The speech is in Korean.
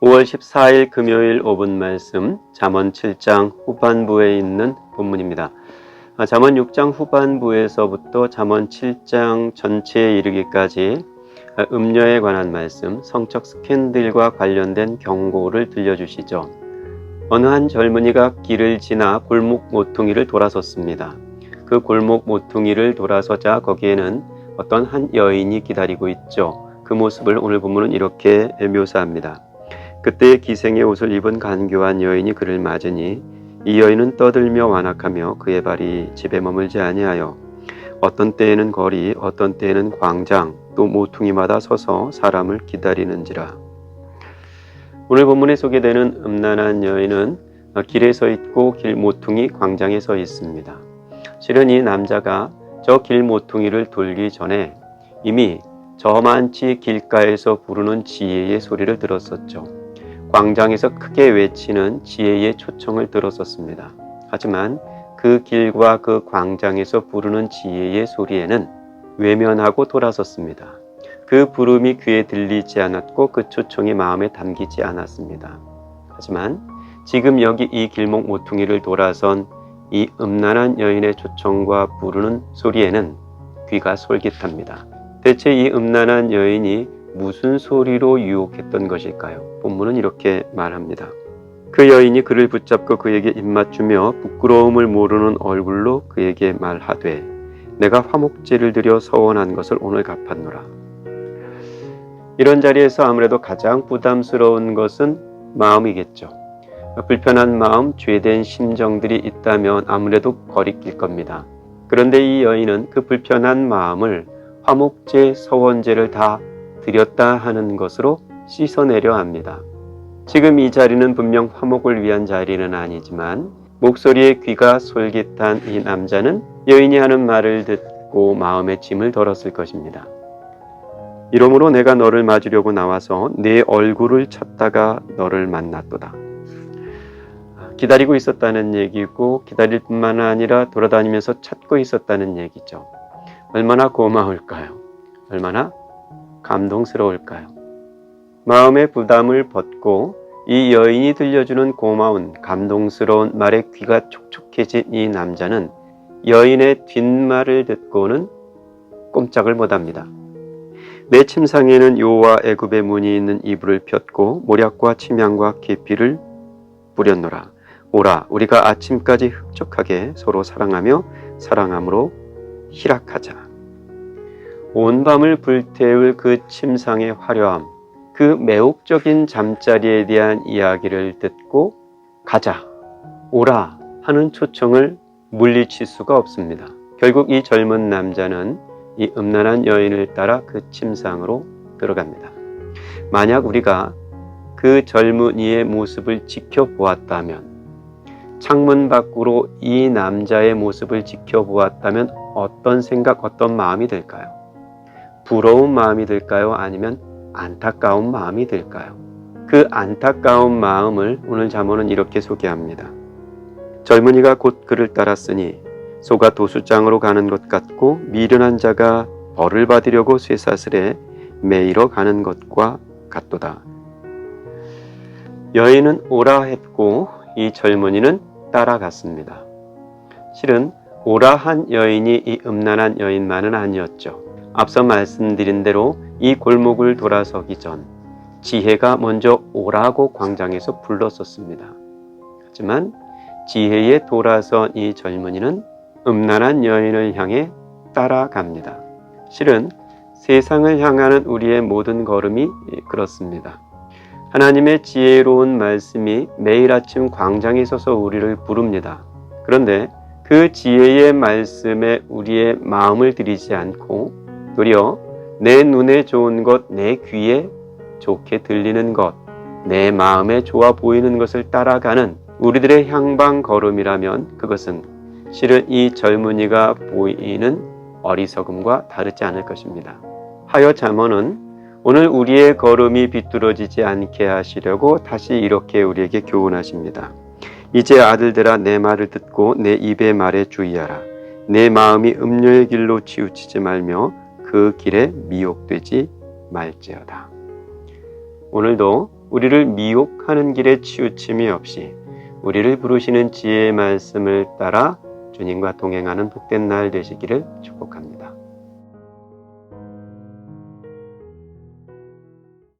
5월 14일 금요일 5분 말씀 잠언 7장 후반부에 있는 본문입니다. 아, 잠언 6장 후반부에서부터 잠언 7장 전체에 이르기까지 아, 음녀에 관한 말씀, 성적 스캔들과 관련된 경고를 들려주시죠. 어느 한 젊은이가 길을 지나 골목 모퉁이를 돌아섰습니다. 그 골목 모퉁이를 돌아서자 거기에는 어떤 한 여인이 기다리고 있죠. 그 모습을 오늘 본문은 이렇게 묘사합니다. 그때 기생의 옷을 입은 간교한 여인이 그를 맞으니 이 여인은 떠들며 완악하며 그의 발이 집에 머물지 아니하여 어떤 때에는 거리 어떤 때에는 광장 또 모퉁이마다 서서 사람을 기다리는지라 오늘 본문에 소개되는 음란한 여인은 길에 서 있고 길 모퉁이 광장에 서 있습니다. 실은 이 남자가 저 길 모퉁이를 돌기 전에 이미 저만치 길가에서 부르는 지혜의 소리를 들었었죠. 광장에서 크게 외치는 지혜의 초청을 들었었습니다. 하지만 그 길과 그 광장에서 부르는 지혜의 소리에는 외면하고 돌아섰습니다. 그 부름이 귀에 들리지 않았고 그 초청이 마음에 담기지 않았습니다. 하지만 지금 여기 이 길목 모퉁이를 돌아선 이 음란한 여인의 초청과 부르는 소리에는 귀가 솔깃합니다. 대체 이 음란한 여인이 무슨 소리로 유혹했던 것일까요? 본문은 이렇게 말합니다. 그 여인이 그를 붙잡고 그에게 입맞추며 부끄러움을 모르는 얼굴로 그에게 말하되 내가 화목제를 드려 서원한 것을 오늘 갚았노라. 이런 자리에서 아무래도 가장 부담스러운 것은 마음이겠죠. 불편한 마음, 죄된 심정들이 있다면 아무래도 거리낄 겁니다. 그런데 이 여인은 그 불편한 마음을 화목제, 서원제를 다 드렸다 하는 것으로 씻어내려 합니다. 지금 이 자리는 분명 화목을 위한 자리는 아니지만 목소리에 귀가 솔깃한 이 남자는 여인이 하는 말을 듣고 마음의 짐을 덜었을 것입니다. 이러므로 내가 너를 맞으려고 나와서 내 얼굴을 찾다가 너를 만났도다. 기다리고 있었다는 얘기고 기다릴 뿐만 아니라 돌아다니면서 찾고 있었다는 얘기죠. 얼마나 고마울까요? 얼마나 감동스러울까요? 마음의 부담을 벗고 이 여인이 들려주는 고마운 감동스러운 말에 귀가 촉촉해진 이 남자는 여인의 뒷말을 듣고는 꼼짝을 못합니다. 내 침상에는 요와 애굽의 문이 있는 이불을 폈고 모략과 침향과 계피를 뿌렸노라. 오라 우리가 아침까지 흡족하게 서로 사랑하며 사랑함으로 희락하자. 온 밤을 불태울 그 침상의 화려함, 그 매혹적인 잠자리에 대한 이야기를 듣고 가자, 오라 하는 초청을 물리칠 수가 없습니다. 결국 이 젊은 남자는 이 음란한 여인을 따라 그 침상으로 들어갑니다. 만약 우리가 그 젊은이의 모습을 지켜보았다면 창문 밖으로 이 남자의 모습을 지켜보았다면 어떤 생각, 어떤 마음이 들까요? 부러운 마음이 들까요? 아니면 안타까운 마음이 들까요? 그 안타까운 마음을 오늘 잠언은 이렇게 소개합니다. 젊은이가 곧 그를 따랐으니 소가 도수장으로 가는 것 같고 미련한 자가 벌을 받으려고 쇠사슬에 매이러 가는 것과 같도다. 여인은 오라 했고 이 젊은이는 따라갔습니다. 실은 오라 한 여인이 이 음란한 여인만은 아니었죠. 앞서 말씀드린 대로 이 골목을 돌아서기 전 지혜가 먼저 오라고 광장에서 불렀었습니다. 하지만 지혜에 돌아선 이 젊은이는 음란한 여인을 향해 따라갑니다. 실은 세상을 향하는 우리의 모든 걸음이 그렇습니다. 하나님의 지혜로운 말씀이 매일 아침 광장에 서서 우리를 부릅니다. 그런데 그 지혜의 말씀에 우리의 마음을 들이지 않고 도리어 내 눈에 좋은 것, 내 귀에 좋게 들리는 것, 내 마음에 좋아 보이는 것을 따라가는 우리들의 향방 걸음이라면 그것은 실은 이 젊은이가 보이는 어리석음과 다르지 않을 것입니다. 하여 잠언은 오늘 우리의 걸음이 비뚤어지지 않게 하시려고 다시 이렇게 우리에게 교훈하십니다. 이제 아들들아 내 말을 듣고 내 입의 말에 주의하라. 내 마음이 음료의 길로 치우치지 말며 그 길에 미혹되지 말지어다. 오늘도 우리를 미혹하는 길에 치우침이 없이 우리를 부르시는 지혜의 말씀을 따라 주님과 동행하는 복된 날 되시기를 축복합니다.